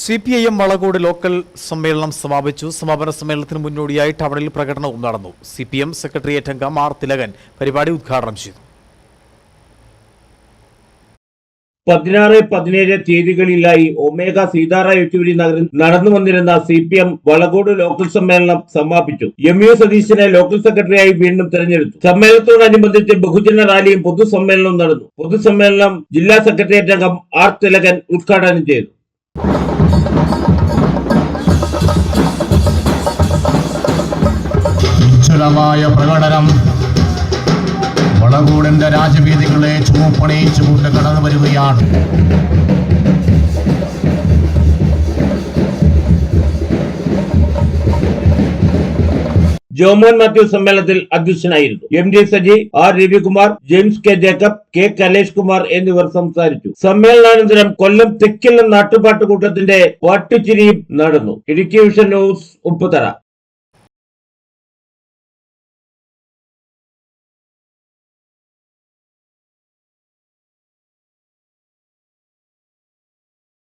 C P I M Valakode local സമ്മേളനം സമാപിച്ചു. സമാപന സമ്മേളനത്തിന് മുന്നോടിയായി ടൗണിൽ പ്രകടനവും നടന്നു. സി പി എം സെക്രട്ടേറിയറ്റ് അംഗം ആർ തിലകൻ പരിപാടി ഉദ്ഘാടനം ചെയ്തു. പതിനാറ് പതിനേഴ് തീയതികളിലായി ഒമേഗ സീതാറാം യെച്ചൂരി നഗറിൽ നടന്നു വന്നിരുന്ന C P M Valakode local സമ്മേളനം സമാപിച്ചു. എം യു സതീശനെ ലോക്കൽ സെക്രട്ടറിയായി വീണ്ടും തെരഞ്ഞെടുത്തു. സമ്മേളനത്തോടനുബന്ധിച്ച് ബഹുജന റാലിയും പൊതുസമ്മേളനവും നടന്നു. പൊതുസമ്മേളനം ജില്ലാ സെക്രട്ടേറിയറ്റ് അംഗം ആർ തിലകൻ ഉദ്ഘാടനം ചെയ്തു. നിശ്ചലമായ പ്രകടനം. വളകൂടിന്റെ രാജവീതികളെ ചുമപ്പണിയിച്ചുകൊണ്ട് കടന്നു വരികയാണ്. ജോമോൻ മാത്യു സമ്മേളനത്തിൽ അധ്യക്ഷനായിരുന്നു. M D Saji R Ravikumar James K Jacob K Kalesh Kumar എന്നിവർ സംസാരിച്ചു. സമ്മേളനാനന്തരം കൊല്ലം തെക്കില്ലം നാട്ടുപാട്ട് കൂട്ടത്തിന്റെ പാട്ടുചിരിയും നടന്നു. Idukki vision news Upputhara.